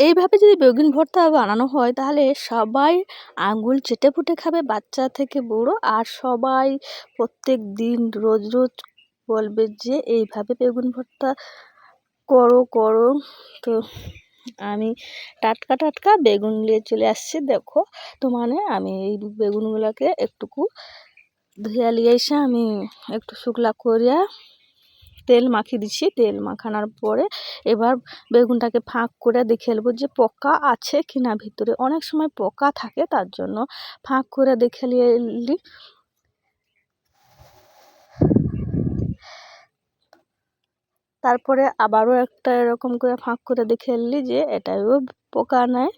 এইভাবে যদি বেগুন ভর্তা বানানো হয়, তাহলে সবাই আঙুল চেটে পুটে খাবে, বাচ্চা থেকে বুড়ো। আর সবাই প্রত্যেক দিন রোজ রোজ বলবে যে, এইভাবে বেগুন ভর্তা করো করো। তো আমি টাটকা টাটকা বেগুন নিয়ে চলে আসছি। দেখো, তো মানে আমি এই বেগুনগুলোকে একটুকু ধুয়ে নিয়ে এসে আমি একটু শুকলা করিয়া তেল মাখিয়ে দিচ্ছি, তেল মাখানোর পরে এবার বেগুনটাকে ফাঁক করে দেখে নেব যে পোকা আছে কি না ভিতরে। অনেক সময় পোকা থাকে, তার জন্য ফাঁক করে দেখে নিয়ে তারপরে আবারও একটা এরকম করে ফাঁক করে দেখে এলি যে এটাও পোকা নেয়।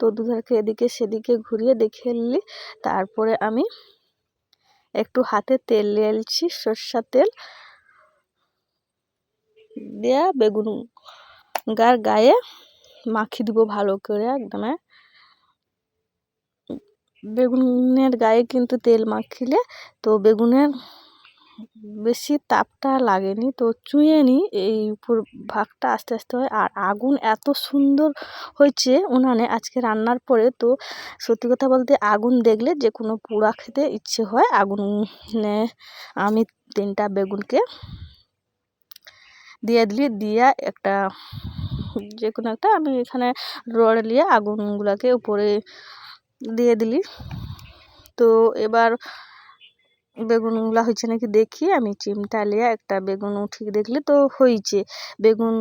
তো দুধারকে এদিকে সেদিকে ঘুরিয়ে দেখে এলি তারপরে আমি একটু হাতে তেল নিয়ে সর্ষার তেল। দেয়া বেগুন গার গায়ে মাখিয়ে দিব ভালো করে একদমে। বেগুনের গায়ে কিন্তু তেল মাখিলে তো বেগুনের বেশি তাপটা লাগেনি তো চুঁয়ে নিই এই উপর ভাগটা আস্তে আস্তে হয়। আর আগুন এত সুন্দর হয়েছে উনানে আজকে রান্নার পরে তো সত্যি কথা বলতে আগুন দেখলে যে কোনো পোড়া খেতে ইচ্ছে হয়। আগুনে আমি তিনটা বেগুনকে দিয়ে দিলি, দিয়া একটা যে কোনো একটা আমি এখানে রড নিয়ে আগুনগুলোকে উপরে দিয়ে দিলি। তো এবার বেগুনগুলো হয়েছে নাকি দেখি, আমি চিমটা নিয়ে একটা বেগুন উঠিয়ে দেখলি তো হয়েছে। বেগুন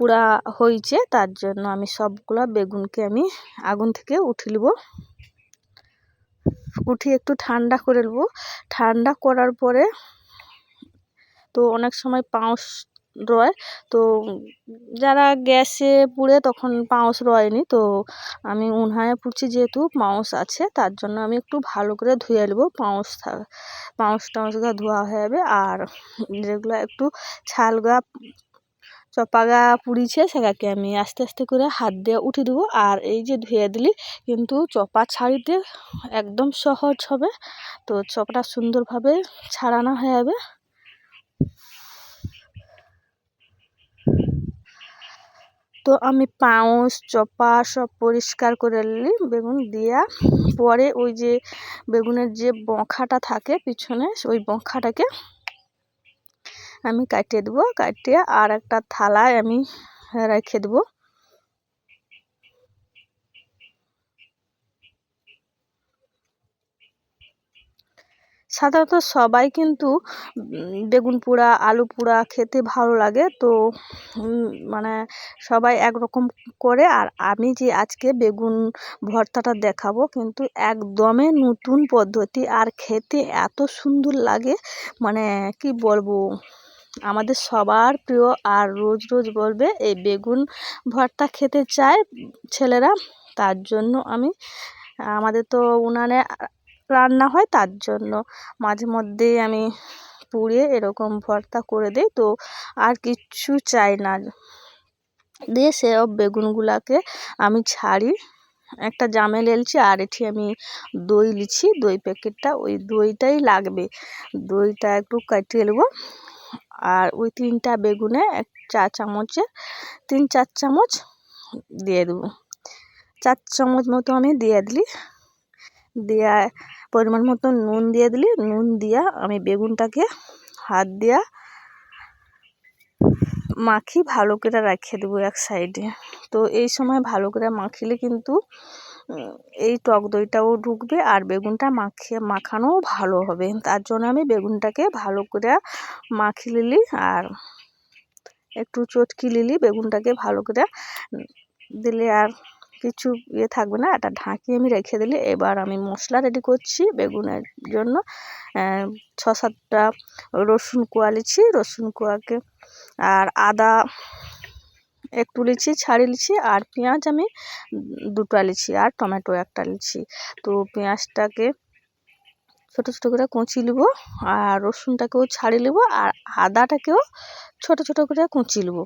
পুরা হয়েছে, তার জন্য আমি সবগুলা বেগুনকে আমি আগুন থেকে উঠে নেব। উঠিয়ে একটু ঠান্ডা করে নেব। ঠান্ডা করার পরে তো অনেক সময় পাউস রয় তো যারা গ্যাসে পুড়ে তখন পাউস রয়নি, তো আমি উনহায় পুড়ছি যেহেতু পাউস আছে, তার জন্য আমি একটু ভালো করে ধুয়ে নেব। পাউস পাউস টাউসগুলো ধোয়া হয়ে যাবে আর যেগুলো একটু ছালগা চপাগা পুড়িছে সেটাকে আমি আস্তে আস্তে করে হাত দিয়ে উঠে দেবো। আর এই যে ধুয়ে দিলি, কিন্তু চপা ছাড়িতে একদম সহজ হবে। তো চপাটা সুন্দরভাবে ছাড়ানো হয়ে যাবে। তো আমি পাউস চপা সব পরিষ্কার করে নিলি, বেগুন দিয়া। পরে ওই যে বেগুনের যে বখাটা থাকে পিছনে, ওই বখাটাকে আমি কাটিয়ে দেবো। কাটিয়ে আর একটা থালায় আমি রেখে দেবো। সাধারণত সবাই কিন্তু বেগুন পোড়া, আলু পোড়া খেতে ভালো লাগে। তো মানে সবাই একরকম করে। আর আমি যে আজকে বেগুন ভর্তাটা দেখাবো কিন্তু একদমই নতুন পদ্ধতি। আর খেতে এত সুন্দর লাগে। মানে কি বলব? আমাদের সবার প্রিয় আর রোজ রোজ বলবে, এই বেগুন ভর্তা খেতে চায় ছেলেরা। তার জন্য আমি, আমাদের তো উনানে রান্না হয় তার জন্য। মাঝে মধ্যেই আমি পুড়ে এরকম ভর্তা করে দিই, তো আর কিচ্ছু চাই না। দিয়ে সব বেগুনগুলাকে আমি ছাড়ি। একটা জামে লেলছি আর এটি আমি দই লিছি দই প্যাকেটটা, ওই দইটাই লাগবে। দইটা একটু কাটিয়ে নেব। আর ওই তিনটা বেগুনে এক চা চামচে, তিন চার চামচ দিয়ে দেবো। চার চামচ মতো আমি দিয়ে দিলি। দেওয়া পরিমাণ মতো নুন দিয়ে দিলি। নুন দিয়া আমি বেগুনটাকে হাত দিয়া মাখি ভালো করে রাখিয়ে দেবো এক সাইডে। তো এই সময় ভালো করে মাখিলে কিন্তু এই টক দইটাও ঢুকবে আর বেগুনটা মাখিয়ে মাখানোও ভালো হবে। তার জন্য আমি বেগুনটাকে ভালো করে মাখি নিলি আর একটু চটকি নিলি বেগুনটাকে ভালো করে দিলে আর কিছু ইয়ে থাকবে না। এটা ঢাকিয়ে আমি রেখে দিলে এবার আমি মশলা রেডি করছি বেগুনের জন্য। ছ সাতটা রসুন কোয়া লিছি রসুন কোয়াকে আর আদা একটু লিছি ছাড়িয়ে লিছি আর পেঁয়াজ আমি দুটো লিছি আর টমেটো একটা লিছি তো পেঁয়াজটাকে ছোটো ছোটো করে কুচি নেব আর রসুনটাকেও ছাড়িয়ে নেব আর আদাটাকেও ছোটো ছোটো করে কুচি নেব।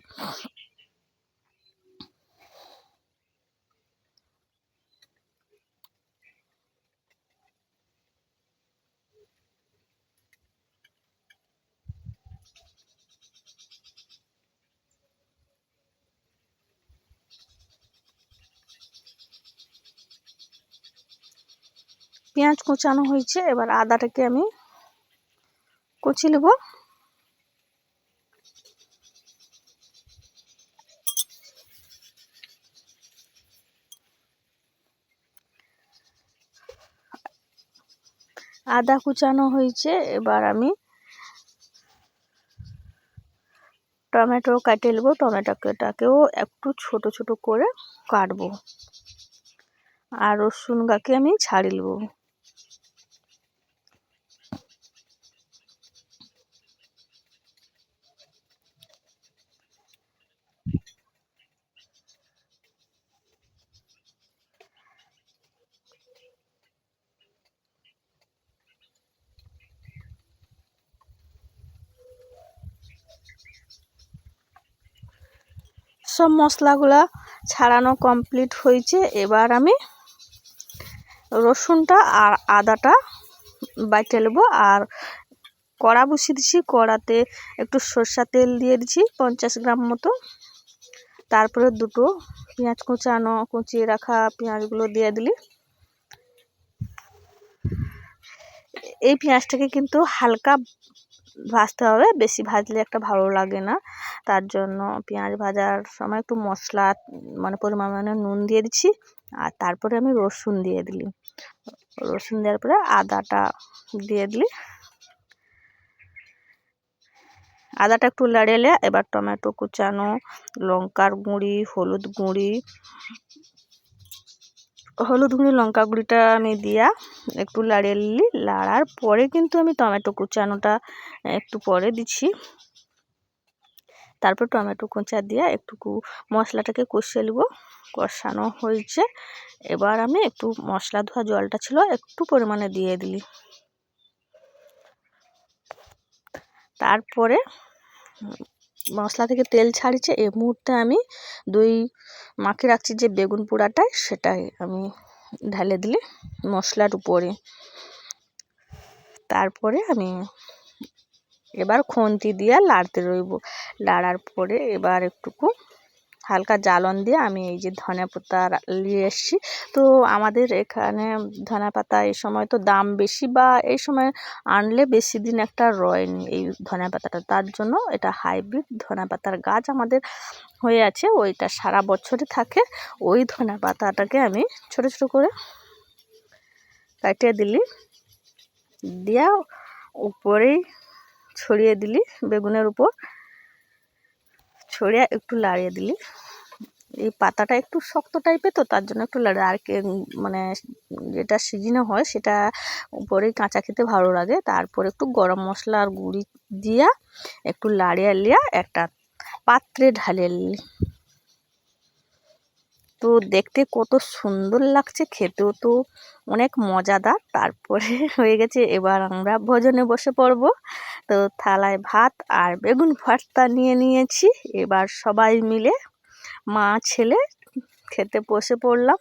পেঁয়াজ কুচানো হয়েছে, এবার আদাটাকে আমি কুচি নেব। আদা কুচানো হয়েছে, এবার আমি টমেটো কাটিয়ে নেব। টমেটোটাকেও একটু ছোট ছোট করে কাটবো। আর রসুন গাকে আমি ছাড়ি নেব। সব মশলাগুলা ছাড়ানো কমপ্লিট হয়েছে। এবার আমি রসুনটা আর আদাটা বাইটে নেব। আর কড়া বসিয়ে দিচ্ছি, কড়াতে একটু সর্ষা তেল দিয়ে দিচ্ছি, পঞ্চাশ গ্রাম মতো। তারপরে দুটো পেঁয়াজ কুচানো, কুচিয়ে রাখা পেঁয়াজগুলো দিয়ে দিলি। এই পেঁয়াজটাকে কিন্তু হালকা ভাজতে হবে। বেশি ভাজলে একটা ভালো লাগে না। তার জন্য পেঁয়াজ ভাজার সময় একটু মশলা মানে পরিমাণ নুন দিয়ে দিচ্ছি। আর তারপরে আমি রসুন দিয়ে দিলি। রসুন দেওয়ার পরে আদাটা দিয়ে দিলি। আদাটা একটু লাড়িয়ে এবার টমেটো কুচানো, লঙ্কার গুঁড়ি, হলুদ গুঁড়ি হলুদ, গুঁড়ি, লঙ্কা গুঁড়িটা আমি দিয়া একটু লাড়িয়ে নিলি। লাড়ার পরে কিন্তু আমি টমেটো কুচানোটা একটু পরে দিচ্ছি। তারপর টমেটো কোঁচা দিয়ে একটু মশলাটাকে কষিয়ে নেব। কষানো হয়েছে। এবার আমি একটু মশলা ধোয়া জলটা ছিল একটু পরিমাণে দিয়ে দিলি। তারপরে মশলা থেকে তেল ছাড়ছে এই মুহূর্তে আমি দুই মাখে রাখছি যে বেগুন পোড়াটাই সেটাই আমি ঢালে দিলে মশলার উপরে। তারপরে আমি এবার খন্তি দিয়ে লাড়তে রইব। লাড়ার পরে এবার একটুকু হালকা জ্বালন দিয়ে আমি এই যে ধনে পাতা নিয়ে এসেছি। তো আমাদের এখানে ধনে পাতা এই সময় তো দাম বেশি বা এই সময় আনলে বেশি দিন একটা রয়নি এই ধনে পাতাটা। তার জন্য এটা হাইব্রিড ধনে পাতার গাছ আমাদের হয়ে আছে, ওইটা সারা বছরই থাকে। ওই ধনে পাতাটাকে আমি ছোট ছোট করে কাটিয়ে দিলি, দিয়া উপরেই ছড়িয়ে দিলি বেগুনের উপর। ছড়িয়ে একটু লাড়িয়ে দিলি। এই পাতাটা একটু শক্ত টাইপের তো, তার জন্য একটু লাড়ে আর মানে যেটা সিজনে হয়, সেটা উপরে কাঁচা খেতে ভালো লাগে। তারপর একটু গরম মশলা আর গুঁড়ি দিয়া একটু লাড়িয়ে লিয়া একটা পাত্রে ঢালে তো দেখতে কত সুন্দর লাগছে, খেতেও তো অনেক মজাদার। তারপরে হয়ে গেছে, এবার আমরা ভোজনে বসে পড়ব। তো থালায় ভাত আর বেগুন ভর্তা নিয়ে নিয়েছি। এবার সবাই মিলে মা, ছেলে খেতে বসে পড়লাম।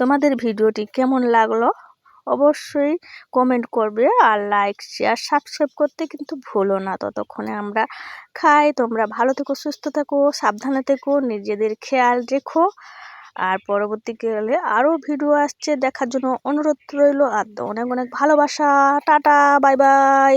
তোমাদের ভিডিওটি কেমন লাগল? অবশ্যই কমেন্ট করবে আর লাইক শেয়ার সাবস্ক্রাইব করতে কিন্তু ভুলো না। ততক্ষণে আমরা খাই। তোমরা ভালো থেকো, সুস্থ থেকো, সাবধানে থেকো, নিজেদের খেয়াল রেখো। আর পরবর্তীকালে আরও ভিডিও আসছে দেখার জন্য অনুরোধ রইল। আর অনেক অনেক ভালোবাসা। Tata bye bye